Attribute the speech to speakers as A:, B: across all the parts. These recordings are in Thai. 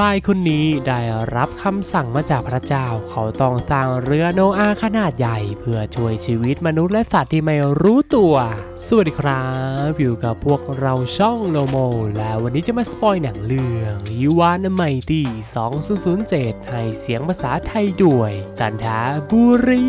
A: ชายคนนี้ได้รับคำสั่งมาจากพระเจ้า เขาต้องสร้างเรือโนอาขนาดใหญ่ เพื่อช่วยชีวิตมนุษย์และสัตว์ที่ไม่รู้ตัว สวัสดีครับอยู่กับพวกเราช่องโนโม และวันนี้จะมาสปอยหนังเรื่องยูวานไมตี้2007 ให้เสียงภาษาไทยด้วย จันทบุรี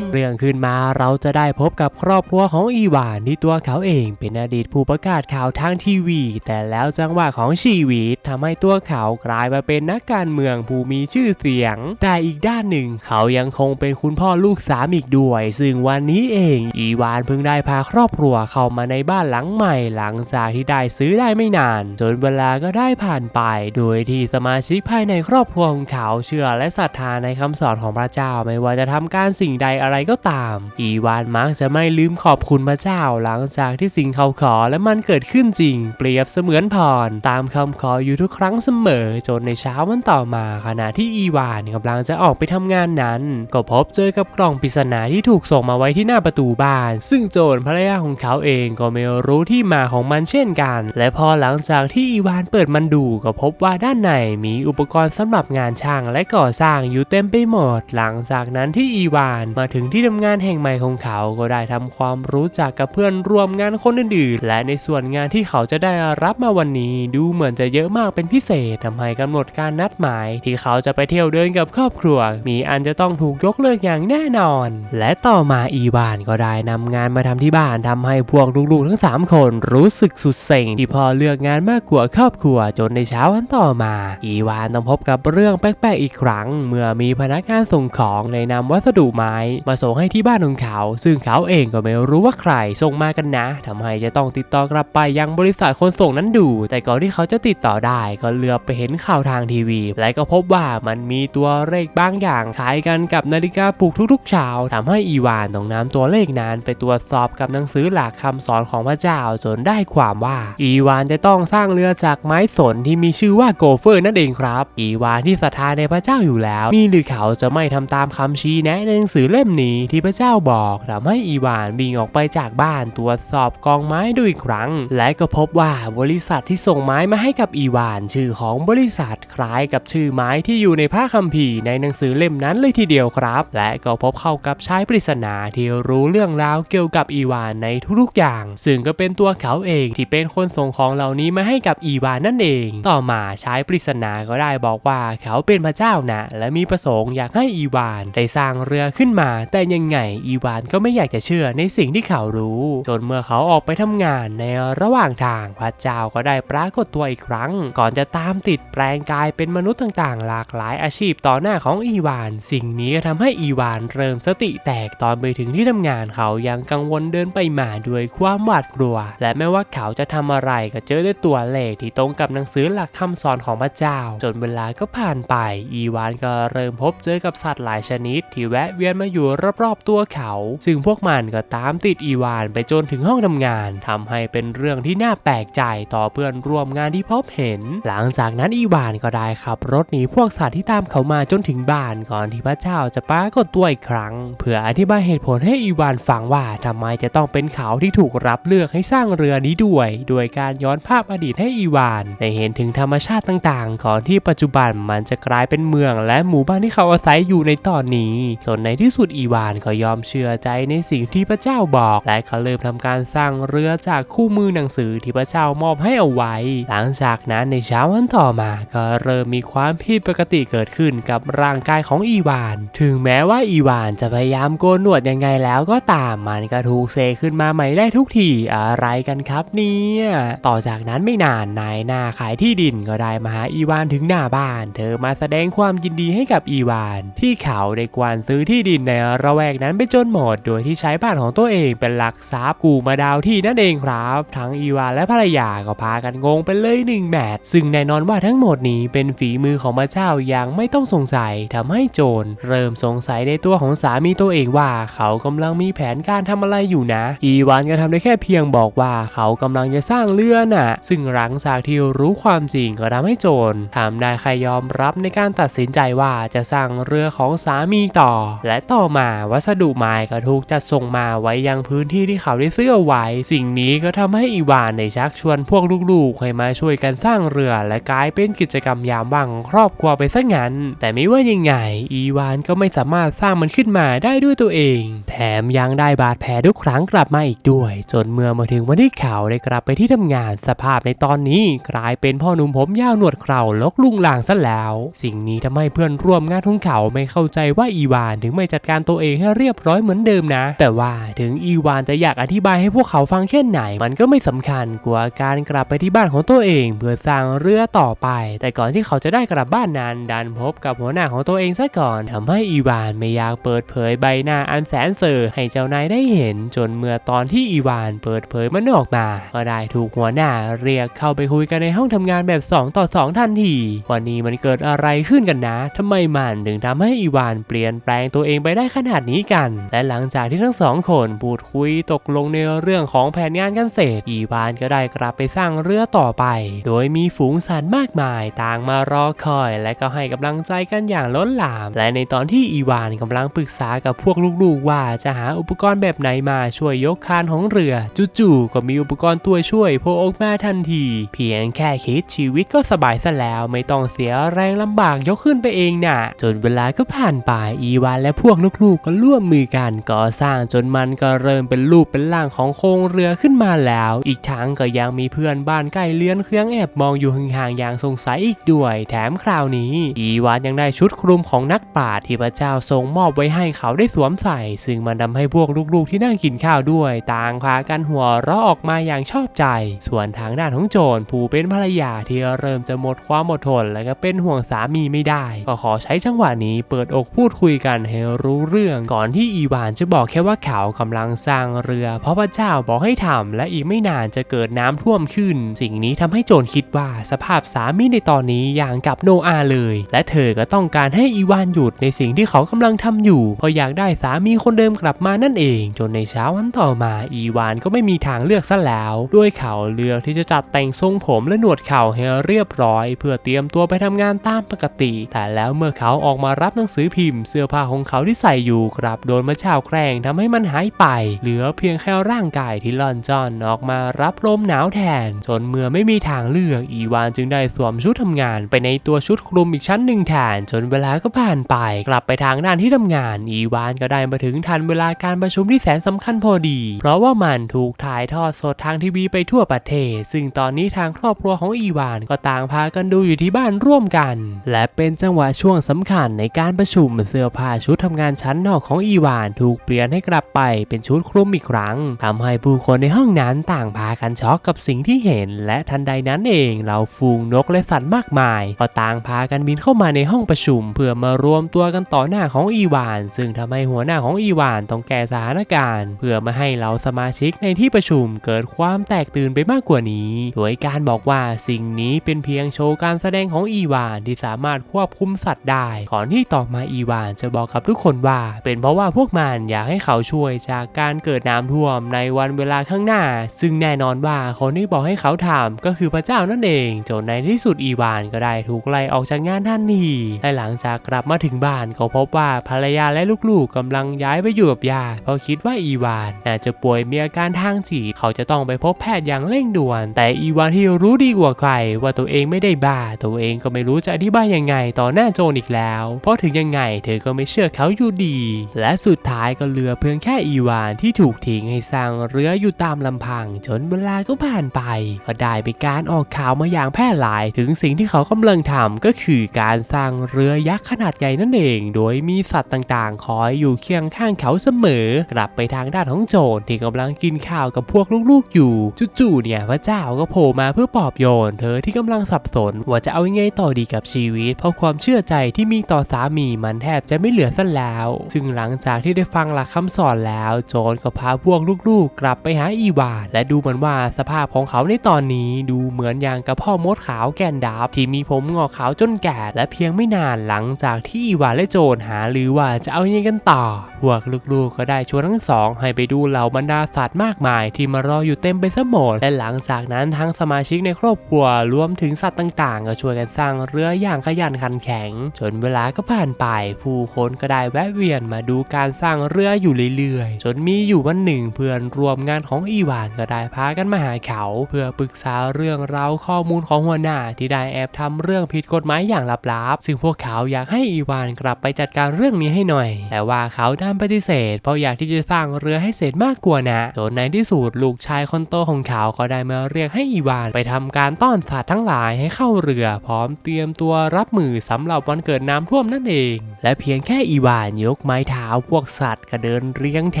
A: เรื่องขึ้นมาเราจะได้พบกับครอบครัวของอีวานที่ตัวเขาเองเป็นอดีตผู้ประกาศข่าวทางทีวี แต่แล้วจังหวะของชีวิตทำให้ตัวเขากลายมาเป็นนักการเมืองผู้มีชื่อเสียง แต่อีกด้านหนึ่งเขายังคงเป็นคุณพ่อลูกสามอีกด้วย ซึ่งวันนี้เองอีวานเพิ่งได้พาครอบครัวเข้ามาในบ้านหลังใหม่หลังจากที่ได้ซื้อได้ไม่นาน จนเวลาก็ได้ผ่านไป โดยที่สมาชิกภายในครอบครัวของเขาเชื่อและศรัทธาในคำสอนของพระเจ้าไม่ว่าจะทำการสิ่งใดอะไรก็ตาม อีวานมักจะไม่ลืมขอบคุณพระเจ้าหลังจากที่สิ่งเขาขอและมันเกิดขึ้นจริง เปรียบเสมือนพร ตามคำขออยู่ทุกครั้งเสมอ จนในเช้าวันต่อมาขณะที่อีวานกำลังจะออกไปทำงานนั้น ก็พบเจอกับกล่องปริศนาที่ถูกส่งมาไว้ที่หน้าประตูบ้าน ซึ่งโจรภรรยาของเขาเองก็ไม่รู้ที่มาของมันเช่นกัน และพอหลังจากที่อีวานเปิดมันดูก็พบว่าด้านในมีอุปกรณ์สำหรับงานช่างและก่อสร้างอยู่เต็มไปหมด หลังจากนั้นที่อีวานมาถึงที่ทำงานแห่งใหม่ของเขาก็ได้ทำความรู้จักกับเพื่อนร่วมงานคนอื่นๆ และในส่วนงานที่เขาจะได้รับมาวันนี้ ดูเหมือนจะเยอะมากเป็นพิเศษทำให้กำหนดการนัดหมาย ที่เขาจะไปเที่ยวเดินกับครอบครัว มีอันจะต้องถูกยกเลิกอย่างแน่นอน และต่อมาอีวานก็ได้นำงานมาทำที่บ้านทำให้พวกลูกๆทั้ง 3 คนรู้สึกสุดเซ็งที่พอเลือกงานมากกว่าครอบครัวจนในเช้าวันต่อมา อีวานต้องพบกับเรื่องแปลกๆอีกครั้ง เมื่อมีพนักงานส่งของในนำวัสดุไม้มาส่งให้ที่บ้านของเขา ซึ่งเขาเองก็ไม่รู้ว่าใครส่งมากันนะทำให้จะต้องติดต่อกลับไปยังบริษัทคนส่งนั้นดู แต่ก่อนที่เขาจะติดต่อได้ก็เลือบไปเห็นข่าวทางทีวี และก็พบว่ามันมีตัวเลขบางอย่างคล้ายกันกับนาฬิกาปลุกทุกๆเช้าทำให้อีวานต้องนำตัวเลขนั้น ไปตรวจสอบกับหนังสือหลักคำสอนของพระเจ้าจนได้ความว่า อีวานจะต้องสร้างเรือจากไม้สนที่มีชื่อว่าโกเฟอร์นั่นเองครับ อีวานที่ศรัทธาในพระเจ้าอยู่แล้ว มีหรือเขาจะไม่ทำตามคำชี้แนะในหนังสือเล่มนี้ที่พระเจ้าบอกทำให้อีวานวิ่งออกไปจากบ้านตรวจสอบกองไม้ดูอีกครั้ง และก็พบว่าบริษัทที่ส่งไม้มาให้กับอีวาน ชื่อของบริษัทคล้ายกับชื่อไม้ที่อยู่ในพระคัมภีร์ในหนังสือเล่มนั้นเลยทีเดียวครับ และก็พบเข้ากับชายปริศนาที่รู้เรื่องราวเกี่ยวกับอีวานในทุกๆอย่าง ซึ่งก็เป็นตัวเขาเองที่เป็นคนส่งของเหล่านี้มาให้กับอีวานนั่นเอง ต่อมาชายปริศนาก็ได้บอกว่าเขาเป็นพระเจ้านะและมีประสงค์อยากให้อีวานได้สร้างเรือขึ้นมาแต่ยังไงอีวานก็ไม่อยากจะเชื่อในสิ่งที่เขารู้ จนเมื่อเขาออกไปทำงานในระหว่างทางพระเจ้าก็ได้ปรากฏตัวอีกครั้ง ก่อนจะตามติดแปลงกายเป็นมนุษย์ต่างๆ หลากหลายอาชีพต่อหน้าของอีวาน สิ่งนี้ก็ทำให้อีวานเริ่มสติแตกตอนไปถึงที่ทำงานเขายังกังวลเดินไปมาด้วยความหวาดกลัว และไม่ว่าเขาจะทำอะไรก็เจอได้ตัวเลขที่ตรงกับหนังสือหลักคำสอนของพระเจ้า จนเวลาก็ผ่านไป อีวานก็เริ่มพบเจอกับสัตว์หลายชนิดที่แวะเวียนมาอยู่รรอบๆตัวเขา ซึ่งพวกมันก็ตามติดอีวานไปจนถึงห้องทำงานทำให้เป็นเรื่องที่น่าแปลกใจต่อเพื่อนร่วมงานที่พบเห็น หลังจากนั้นอีวานก็ได้ขับรถหนีพวกสัตว์ที่ตามเขามาจนถึงบ้านก่อนที่พระเจ้าจะปรากฏตัวอีกครั้ง เพื่ออธิบายเหตุผลให้อีวานฟังว่าทำไมจะต้องเป็นเขาที่ถูกรับเลือกให้สร้างเรือนี้ด้วย โดยการย้อนภาพอดีตให้อีวานได้เห็นถึงธรรมชาติต่างๆ ก่อนที่ปัจจุบันมันจะกลายเป็นเมืองและหมู่บ้านที่เขาอาศัยอยู่ในตอนนี้จนในที่สุดอีวานก็ยอมเชื่อใจในสิ่งที่พระเจ้าบอก และเขาเริ่มทำการสร้างเรือจากคู่มือหนังสือที่พระเจ้ามอบให้เอาไว้ หลังจากนั้นในเช้าวันต่อมาก็เริ่มมีความผิดปกติเกิดขึ้นกับร่างกายของอีวาน ถึงแม้ว่าอีวานจะพยายามโกนหนวดยังไงแล้วก็ตามมันก็ถูกเซขึ้นมาใหม่ได้ทุกทีอะไรกันครับเนี่ยต่อจากนั้นไม่นานนายหน้าขายที่ดินก็ได้มาหาอีวานถึงหน้าบ้าน เธอมาแสดงความยินดีให้กับอีวาน ที่เขาได้กวานซื้อที่ดินในระแวกนั้นไปจนหมด โดยที่ใช้บ้านของตัวเองเป็นหลักทรัพย์กูมาดาวที่นั่นเองครับ ทั้งอีวานและภรรยาก็พากันงงไปเลยหนึ่งแมตช์ซึ่งแน่นอนว่าทั้งหมดนี้เป็นฝีมือของพระเจ้าอย่างไม่ต้องสงสัยทำให้โจร เริ่มสงสัยในตัวของสามีตัวเองว่า เขากำลังมีแผนการทำอะไรอยู่นะ อีวานก็ทำได้แค่เพียงบอกว่าเขากำลังจะสร้างเรือน่ะ ซึ่งหลังจากที่รู้ความจริงก็ทำให้โจรทำได้แค่ยอมรับในการตัดสินใจว่าจะสร้างเรือของสามีต่อ และต่อมาวัสดุไม้ก็ถูกจัดส่งมาไว้ยังพื้นที่ที่เขาได้ซื้อเอาไว้ สิ่งนี้ก็ทำให้อีวานได้ชักชวนพวกลูกๆให้มาช่วยกันสร้างเรือ และกลายเป็นกิจกรรมยามว่างของครอบครัวไปซะงั้น แต่ไม่ว่ายังไง อีวานก็ไม่สามารถสร้างมันขึ้นมาได้ด้วยตัวเอง แถมยังได้บาดแผลทุกครั้งกลับมาอีกด้วย จนเมื่อมาถึงวันที่เขาได้กลับไปที่ทำงานสภาพในตอนนี้ กลายเป็นพ่อหนุ่มผมยาวหนวดเคราลกลุงลางซะแล้ว สิ่งนี้ทำให้เพื่อนร่วมงานของเขาไม่เข้าใจว่าอีวานถึงไม่จัดการตัวเองให้เรียบร้อยเหมือนเดิมนะ แต่ว่าถึงอีวานจะอยากอธิบายให้พวกเขาฟังแค่ไหน มันก็ไม่สำคัญกว่าการกลับไปที่บ้านของตัวเอง เพื่อสร้างเรือต่อไป แต่ก่อนที่เขาจะได้กลับบ้านนั้น ดันพบกับหัวหน้าของตัวเองซะก่อนทำให้อีวานไม่อยากเปิดเผยใบหน้าอันแสนเซอร์ให้เจ้านายได้เห็น จนเมื่อตอนที่อีวานเปิดเผยมันออกมา ก็ได้ถูกหัวหน้าเรียกเข้าไปคุยกันในห้องทำงานแบบ 2 ต่อ 2 ทันที วันนี้มันเกิดอะไรขึ้นกันนะทำไมมันถึงทำให้อีวานเปลี่ยนแปลงตัวเองไปได้ขนาดนี้กัน และหลังจากที่ทั้งสองคนพูดคุยตกลงในเรื่องของแผนงานกันเสร็จอีวานก็ได้กลับไปสร้างเรือต่อไป โดยมีฝูงสัตว์มากมายต่างมารอคอย และก็ให้กำลังใจกันอย่างล้นหลาม และในตอนที่อีวานกำลังปรึกษากับพวกลูกๆ ว่าจะหาอุปกรณ์แบบไหนมาช่วยยกคานของเรือจู่ๆก็มีอุปกรณ์ตัวช่วยโผล่ออกมาทันที เพียงแค่คิดชีวิตก็สบายซะแล้วไม่ต้องเสียแรงลำบากยกขึ้นไปเองน่ะ จนเวลาก็ผ่านไปอีวานและพวกลูกๆก็ร่วมมือกันก่อสร้างจนมันก็เริ่มเป็นรูปเป็นร่างของโครงเรือขึ้นมาแล้ว อีกทั้งก็ยังมีเพื่อนบ้านใกล้เลี้ยนเครื่องแอบมองอยู่ห่างๆอย่างสงสัยอีกด้วย แถมคราวนี้อีวานยังได้ชุดคลุมของนักปราชญ์ที่พระเจ้าทรงมอบไว้ให้เขาได้สวมใส่ ซึ่งมันทำให้พวกลูกๆที่นั่งกินข้าวด้วย ต่างพากันหัวเราะออกมาอย่างชอบใจ ส่วนทางด้านของโจรผู้เป็นภรรยาที่เริ่มจะหมดความอดทนและก็เป็นห่วงสามีไม่ได้ ก็ขอใช้จังหวะนี้เปิดอกพูดคุยกันให้รู้เรื่องก่อนที่อีวานจะบอกแค่ว่าเขากำลังสร้างเรือ เพราะพระเจ้าบอกให้ทำและอีกไม่นานจะเกิดน้ำท่วมขึ้น สิ่งนี้ทำให้โจรคิดว่าสภาพสามีในตอนนี้อย่างกับโนอาเลย และเธอก็ต้องการให้อีวานหยุดในสิ่งที่เขากำลังทำอยู่ เพราะอยากได้สามีคนเดิมกลับมานั่นเอง จนในเช้าวันต่อมาอีวานก็ไม่มีทางเลือกซะแล้วด้วยเขาเลือกที่จะจัดแต่งทรงผมและหนวดเข่าให้เรียบร้อย เพื่อเตรียมตัวไปทำงานตามปกติ แต่แล้วเมื่อเขาออกมารับหนังสือพิมพ์ เสื้อผ้าของเขาที่ใส่อยู่กลับโดนมะเช้าแกล้งทำให้มันหายไป เหลือเพียงแค่ร่างกายที่ล่อนจ้อนออกมารับลมหนาวแทน จนเมื่อไม่มีทางเลือกอีวานจึงได้สวมชุดทำงานไปในตัวชุดคลุมอีกชั้นหนึ่งแทน จนเวลาก็ผ่านไป กลับไปทางด้านที่ทำงาน อีวานก็ได้มาถึงทันเวลาการประชุมที่แสนสำคัญพอดี เพราะว่ามันถูกถ่ายทอดสดทางทีวีไปทั่วประเทศ ซึ่งตอนนี้ทางครอบครัวของอีวานก็ต่างพากันดูอยู่ที่บ้านร่วมกัน และเป็นจังหวะช่วงสำคัญในการประชุมเสื้อผ้าชุดทำงานชั้นนอกของอีวานถูกเปลี่ยนให้กลับไปเป็นชุดคลุมอีกครั้งทำให้ผู้คนในห้องนั้นต่างพากันช็อกกับสิ่งที่เห็น และทันใดนั้นเองเหล่าฟูงนกและสัตว์มากมาย ก็ต่างพากันบินเข้ามาในห้องประชุม เพื่อมารวมตัวกันต่อหน้าของอีวาน ซึ่งทำให้หัวหน้าของอีวานต้องแก้สถานการณ์ เพื่อไม่ให้เหล่าสมาชิกในที่ประชุมเกิดความแตกตื่นไปมากกว่านี้โดยการบอกว่าสิ่งนี้เป็นเพียงโชว์การแสดงของอีวานที่สามารถควบคุมสัตว์ได้ก่อนที่ต่อมาอีวานจะบอกกับทุกคนว่าเป็นเพราะว่าพวกมันอยากให้เขาช่วยจากการเกิดน้ำท่วมในวันเวลาข้างหน้า ซึ่งแน่นอนว่าคนที่บอกให้เขาทำก็คือพระเจ้านั่นเอง จนในที่สุดอีวานก็ได้ถูกไล่ออกจากงานทันทีและหลังจากกลับมาถึงบ้านก็พบว่าภรรยาและลูกๆกำลังย้ายไปอยู่กับญาติเพราะคิดว่าอีวานน่าจะป่วยมีอาการทางจิตเขาจะต้องไปพบแพทย์อย่างเร่งด่วน แต่อีวานที่รู้ดีกว่าใครว่าตัวเองไม่ได้บ้า ตัวเองก็ไม่รู้จะอธิบายยังไงต่อหน้าโจรอีกแล้ว เพราะถึงยังไงเธอก็ไม่เชื่อเขาอยู่ดีและสุดท้ายก็เหลือเพียงแค่อีวานที่ถูกทิ้งให้สร้างเรืออยู่ตามลำพัง จนเวลาก็ผ่านไป ก็ได้มีการออกข่าวมาอย่างแพร่หลาย ถึงสิ่งที่เขากำลังทำก็คือการสร้างเรือยักษ์ขนาดใหญ่นั่นเอง โดยมีสัตว์ต่างๆ คอยอยู่เคียงข้างเขาเสมอ กลับไปทางด้านของโจรที่กำลังกินข้าวกับพวกลูกๆอยู่จู่ๆเนี่ยพระเจ้าก็โผล่มาเพื่อปลอบโยน เธอที่กำลังสับสน ว่าจะเอายังไงต่อดีกับชีวิต เพราะความเชื่อใจที่มีต่อสามีมันแทบจะไม่เหลือซะแล้วซึ่งหลังจากที่ได้ฟังหลักคำสอนแล้วโจรก็พาพวกลูกๆ กลับไปหาอีวานและดูเหมือนว่าสภาพของเขาในตอนนี้ดูเหมือนอย่างกับพ่อมดขาวแกนดาบที่มีผมงอกขาวจนแก่ และเพียงไม่นานหลังจากที่อีวานและโจรหาหรือว่าจะเอายังไงกันต่อ พวกลูกๆก็ได้ชวนทั้งสองให้ไปดูเหล่าบรรดาสัตว์มากมาย ที่มารออยู่เต็มไปซะหมดและหลังจากนั้นทั้งสมาชิกในครอบครัวรวมถึงสัตว์ต่างๆ ก็ช่วยกันสร้างเรืออย่างขยันขันแข็ง จนเวลาก็ผ่านไป ผู้คนก็ได้แวะเวียนยนมาดูการสร้างเรืออยู่เรื่อยๆ จนมีอยู่วันหนึ่งเพื่อนรวมงานของอีวานก็ได้พากันมาหาเขา เพื่อปรึกษาเรื่องราวข้อมูลของหัวหน้าที่ได้แอบทำเรื่องผิดกฎหมายอย่างลับๆ ซึ่งพวกเขาอยากให้อีวานกลับไปจัดการเรื่องนี้ให้หน่อย แต่ว่าเขาดันปฏิเสธ เพราะอยากที่จะสร้างเรือให้เสร็จมากกว่านะจนในที่สุดลูกชายคนโตของเขาก็ได้มาเรียกให้อีวานไปทำการต้อนสัตว์ทั้งหลายให้เข้าเรือ พร้อมเตรียมตัวรับมือสำหรับวันเกิดน้ำท่วมนั่นเอง และเพียงแค่อีวานยกไม้เท้าพวกสัตว์ก็เดินเรียงแถ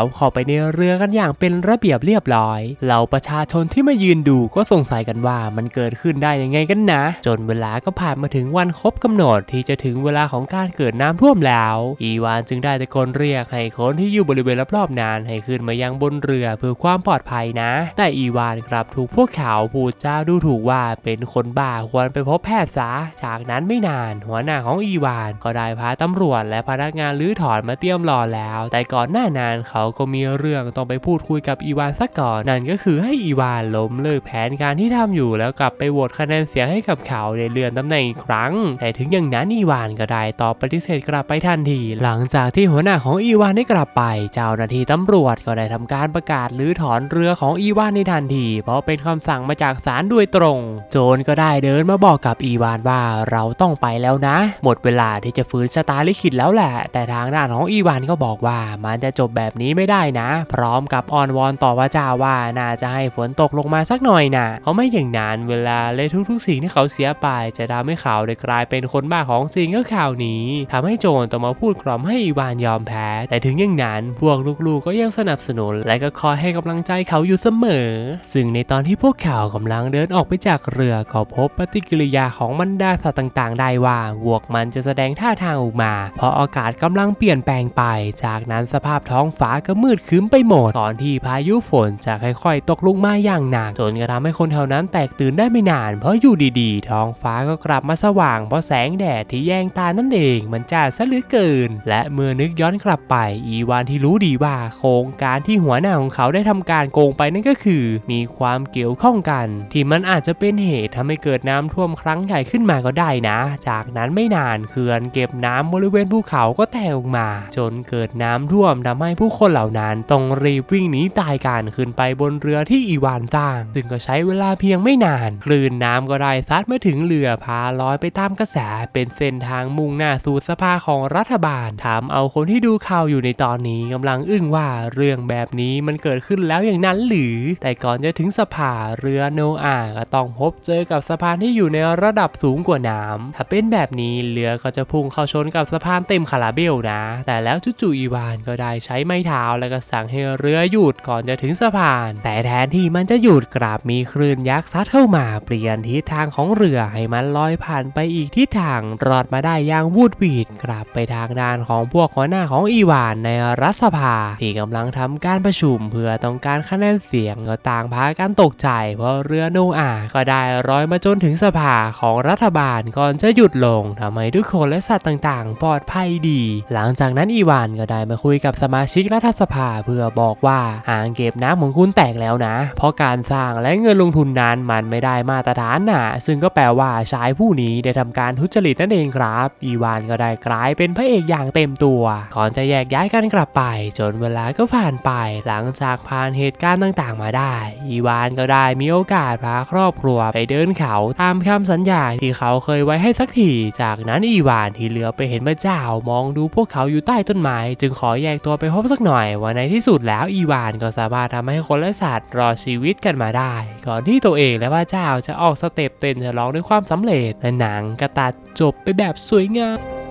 A: วเข้าไปในเรือกันอย่างเป็นระเบียบเรียบร้อย เหล่าประชาชนที่มายืนดูก็สงสัยกันว่ามันเกิดขึ้นได้ยังไงกันนะ จนเวลาก็ผ่านมาถึงวันครบกำหนดที่จะถึงเวลาของการเกิดน้ำท่วมแล้ว อีวานจึงได้ตะโกนเรียกให้คนที่อยู่บริเวณรอบๆนั้นให้ขึ้นมายังบนเรือเพื่อความปลอดภัยนะ แต่อีวานกลับถูกพวกเขาพูดจาดูถูกว่าเป็นคนบ้าควรไปพบแพทย์ซะ จากนั้นไม่นาน หัวหน้าของอีวานก็ได้พาตำรวจและพนักงานลื้อถอนมาเตรียมรอแล้ว แต่ก่อนหน้านั้นเขาก็มีเรื่องต้องไปพูดคุยกับอีวานซะก่อนนั่นก็คือให้อีวานล้มเลิกแผนการที่ทำอยู่แล้วกลับไปโหวตคะแนนเสียงให้กับเขาในเลื่อนตำแหน่งอีกครั้ง แต่ถึงอย่างนั้นอีวานก็ได้ตอบปฏิเสธกลับไปทันที หลังจากที่หัวหน้าของอีวานได้กลับไป เจ้าหน้าที่ตำรวจก็ได้ทำการประกาศหรือถอนเรือของอีวานในทันที เพราะเป็นคำสั่งมาจากศาลโดยตรง โจรก็ได้เดินมาบอกกับอีวานว่าเราต้องไปแล้วนะ หมดเวลาที่จะฟื้นชะตาลิขิตแล้วแหละ แต่ทางด้านของอีวานก็บอกว่ามันจะจบแบบนี้ไม่ได้นะ พร้อมกับอ้อนวอนต่อพระเจ้าว่าน่าจะให้ฝนตกลงมาสักหน่อยนะเพราะไม่อย่างนั้นเวลาและทุกๆสิ่งที่เขาเสียไป จะทำให้เขาได้กลายเป็นคนบ้าของจริงก็ข่าวนี้ทำให้โจรต้องมาพูดกล่อมให้อีวานยอมแพ้ แต่ถึงอย่างนั้นพวกลูกๆก็ยังสนับสนุน และก็คอยให้กำลังใจเขาอยู่เสมอ ซึ่งในตอนที่พวกเขากำลังเดินออกไปจากเรือก็พบปฏิกิริยาของบรรดาสัตว์ต่าง ๆ ได้ว่าพวกมันจะแสดงท่าทางออกมา เพราะอากาศกำลังเปลี่ยนแปลงไป จากนั้นสภาพท้องฟ้าก็มืดครึ้มไปหมดตอนที่พายุฝนจะค่อยๆ ตกลงมาอย่างหนักจนกระทำให้คนแถวนั้นแตกตื่นได้ไม่นาน เพราะอยู่ดีๆ ท้องฟ้าก็กลับมาสว่าง เพราะแสงแดดที่แยงตานั่นเองมันจ้าซะเหลือเกิน และเมื่อนึกย้อนกลับไป อีวานที่รู้ดีว่าโครงการที่หัวหน้าของเขาได้ทำการโกงไปนั่นก็คือ มีความเกี่ยวข้องกัน ที่มันอาจจะเป็นเหตุทำให้เกิดน้ำท่วมครั้งใหญ่ขึ้นมาก็ได้นะ จากนั้นไม่นานเขื่อนเก็บน้ำบริเวณภูเขาก็แตกออกมาจนเกิดน้ำท่วมทำให้ผู้คนเหล่านั้นต้องรีบวิ่งหนีตายกันขึ้นไปบนเรือที่อีวานสร้าง ซึ่งก็ใช้เวลาเพียงไม่นาน คลื่นน้ำก็ได้ซัดมาถึงเรือพาลอยไปตามกระแสเป็นเส้นทางมุ่งหน้าสู่สภาของรัฐบาลถามเอาคนที่ดูข่าวอยู่ในตอนนี้กำลังอึ้งว่าเรื่องแบบนี้มันเกิดขึ้นแล้วอย่างนั้นหรือ แต่ก่อนจะถึงสภาเรือโนอาห์ก็ต้องพบเจอกับสะพานที่อยู่ในระดับสูงกว่าน้ำถ้าเป็นแบบนี้เรือก็จะพุ่งเข้าชนกับสะพานเต็มคาราเบลนะแต่แล้วจู่ๆอีวานก็ได้ใช้ไม้เท้าแล้วก็สั่งให้เรือหยุดก่อนจะถึงสะพาน แต่แทนที่มันจะหยุดกลับมีคลื่นยักษ์ซัดเข้ามาเปลี่ยนทิศทางของเรือให้มันลอยผ่านไปอีกทิศทางรอดมาได้อย่างวูดวีดกลับไปทางด้านของพวกหัวหน้าของอีวานในรัฐสภา ที่กำลังทำการประชุมเพื่อต้องการคะแนนเสียงก็ต่างพากันตกใจ เพราะเรือโนอาห์ก็ได้ลอยมาจนถึงสภาของรัฐบาลก่อนจะหยุดลงทำให้ทุกคนและสัตว์ต่างๆ ปลอดภัยดี หลังจากากนั้นอีวานก็ได้มาคุยกับสมาชิกรัฐสภาเพื่อบอกว่าอ่างเก็บน้ำของคุณแตกแล้วนะ เพราะการสร้างและเงินลงทุนนั้นมันไม่ได้มาตรฐานน่ะ ซึ่งก็แปลว่าชายผู้นี้ได้ทำการทุจริตนั่นเองครับ อีวานก็ได้กลายเป็นพระเอกอย่างเต็มตัวก่อนจะแยกย้ายกันกลับไป จนเวลาก็ผ่านไป หลังจากผ่านเหตุการณ์ต่างๆ มาได้ อีวานก็ได้มีโอกาสพาครอบครัวไปเดินเขาตามคำสัญญาที่เขาเคยไว้ให้สักทีจากนั้นอีวานที่เหลือไปเห็นพระเจ้ามองดูพวกเขาอยู่ใต้ต้นไม้จึงขอแยกตัวไปพบสักหน่อยว่าในที่สุดแล้วอีวานก็สามารถทำให้คนและสัตว์รอชีวิตกันมาได้ ก่อนที่ตัวเองและพระเจ้าจะออกสเต็ปเต้นฉลองด้วยความสำเร็จและหนังก็ตัดจบไปแบบสวยงาม